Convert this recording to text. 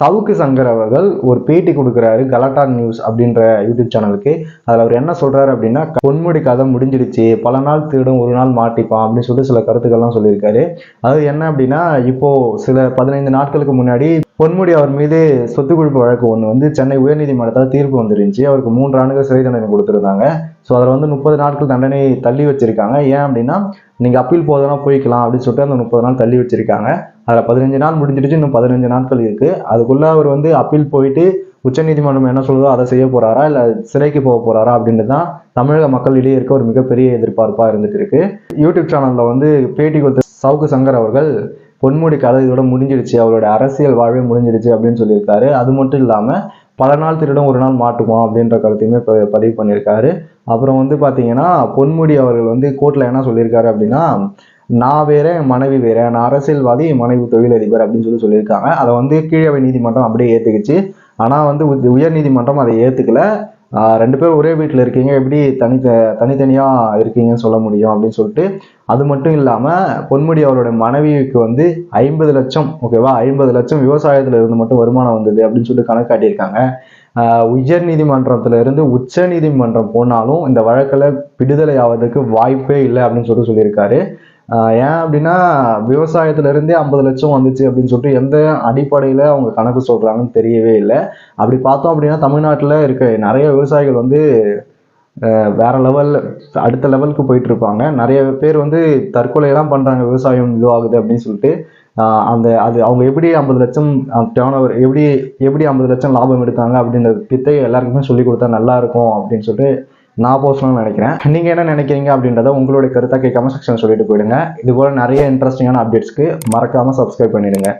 சவுக்கு சங்கர் அவர்கள் ஒரு பேட்டி கொடுக்குறாரு கலாட்டா நியூஸ் அப்படின்ற யூடியூப் சேனலுக்கு அதில் அவர் என்ன சொல்கிறாரு அப்படின்னா பொன்முடி கதை முடிஞ்சிடுச்சு பல நாள் திருடும் ஒரு நாள் மாட்டிப்பான் அப்படின்னு சொல்லிட்டு சில கருத்துக்கள்லாம் சொல்லியிருக்காரு. அது என்ன அப்படின்னா இப்போது சில பதினைந்து நாட்களுக்கு முன்னாடி பொன்முடி அவர் மீது சொத்து குவிப்பு வழக்கு ஒன்று வந்து சென்னை உயர்நீதிமன்றத்தில் தீர்ப்பு வந்துருந்துச்சு. அவருக்கு மூன்று ஆண்டுகள் சிறை தண்டனை கொடுத்துருந்தாங்க. ஸோ அதில் வந்து முப்பது நாட்கள் தண்டனை தள்ளி வச்சுருக்காங்க. ஏன் அப்படின்னா நீங்கள் அப்பீல் போதெல்லாம் போய்க்கலாம் அப்படின்னு சொல்லிட்டு அந்த முப்பது நாள் தள்ளி வச்சுருக்காங்க. அதில் பதினஞ்சு நாள் முடிஞ்சிடுச்சு இன்னும் பதினஞ்சு நாட்கள் இருக்குது அதுக்குள்ளே அவர் வந்து அப்பீல் போயிட்டு உச்சநீதிமன்றம் என்ன சொல்லுதோ அதை செய்ய போகிறாரா இல்லை சிறைக்கு போக போகிறாரா அப்படின்றது தான் தமிழக மக்களிடையே இருக்க ஒரு மிகப்பெரிய எதிர்பார்ப்பாக இருந்துட்டு இருக்கு. யூடியூப் சேனலில் வந்து பேட்டி கொடுத்த சவுக்கு சங்கர் அவர்கள் பொன்முடி கதை இதோட முடிஞ்சிடுச்சு அவரோட அரசியல் வாழ்வே முடிஞ்சிடுச்சு அப்படின்னு சொல்லியிருக்காரு. அது மட்டும் இல்லாமல் பல நாள் திருடம் ஒரு நாள் மாட்டுவோம் அப்படின்ற கருத்தையுமே ப- பதிவு பண்ணியிருக்காரு. அப்புறம் வந்து பார்த்தீங்கன்னா பொன்முடி அவர்கள் வந்து கோர்ட்டில் என்ன சொல்லியிருக்காரு அப்படின்னா நான் வேற என் மனைவி வேற நான் அரசியல்வாதி என் மனைவி தொழிலதிபர் அப்படின்னு சொல்லி சொல்லியிருக்காங்க. அதை வந்து கீழவை நீதிமன்றம் அப்படியே ஏற்றுக்குச்சு ஆனால் வந்து உ- உயர் நீதிமன்றம் அதை ஏற்றுக்கல ரெண்டு பேரும் ஒரே வீட்டில் இருக்கீங்க எப்படி தனி தனித்தனியாக இருக்கீங்கன்னு சொல்ல முடியும் அப்படின்னு சொல்லிட்டு அது மட்டும் இல்லாமல் பொன்முடி அவரோட மனைவிக்கு வந்து ஐம்பது லட்சம் ஓகேவா? ஐம்பது லட்சம் விவசாயத்தில் இருந்து மட்டும் வருமானம் வந்தது அப்படின்னு சொல்லிட்டு கணக்காட்டியிருக்காங்க. உயர் நீதிமன்றத்திலிருந்து உச்ச நீதிமன்றம் போனாலும் இந்த வழக்கில் விடுதலை ஆவதற்கு வாய்ப்பே இல்லை அப்படின்னு சொல்லிட்டு சொல்லியிருக்காரு. ஏன் அப்படின்னா விவசாயத்துலேருந்தே ஐம்பது லட்சம் வந்துச்சு அப்படின்னு சொல்லிட்டு எந்த அடிப்படையில் அவங்க கணக்கு சொல்கிறாங்கன்னு தெரியவே இல்லை. அப்படி பார்த்தோம் அப்படின்னா தமிழ்நாட்டில் இருக்க நிறைய விவசாயிகள் வந்து வேற லெவல் அடுத்த லெவலுக்கு போயிட்டு இருப்பாங்க. நிறைய பேர் வந்து தற்கொலையெல்லாம் பண்ணுறாங்க விவசாயம் இதுவாகுது அப்படின்னு சொல்லிட்டு. அந்த அது அவங்க எப்படி ஐம்பது லட்சம் டேர்ன் ஓவர் எப்படி எப்படி ஐம்பது லட்சம் லாபம் எடுத்தாங்க அப்படின்ற வித்தை எல்லாருக்குமே சொல்லி கொடுத்தா நல்லா இருக்கும் அப்படின்னு சொல்லிட்டு நான் பர்சனலாக நினைக்கிறேன். நீங்கள் என்ன நினைக்கிறீங்க அப்படின்றத உங்களுடைய கருத்தை கமெண்ட் செக்ஷன் சொல்லிட்டு போயிடுங்க. இது போல் நிறைய இன்ட்ரெஸ்டிங்கான அப்டேட்ஸ்க்கு மறக்காமல் சப்ஸ்கிரைப் பண்ணிடுங்க.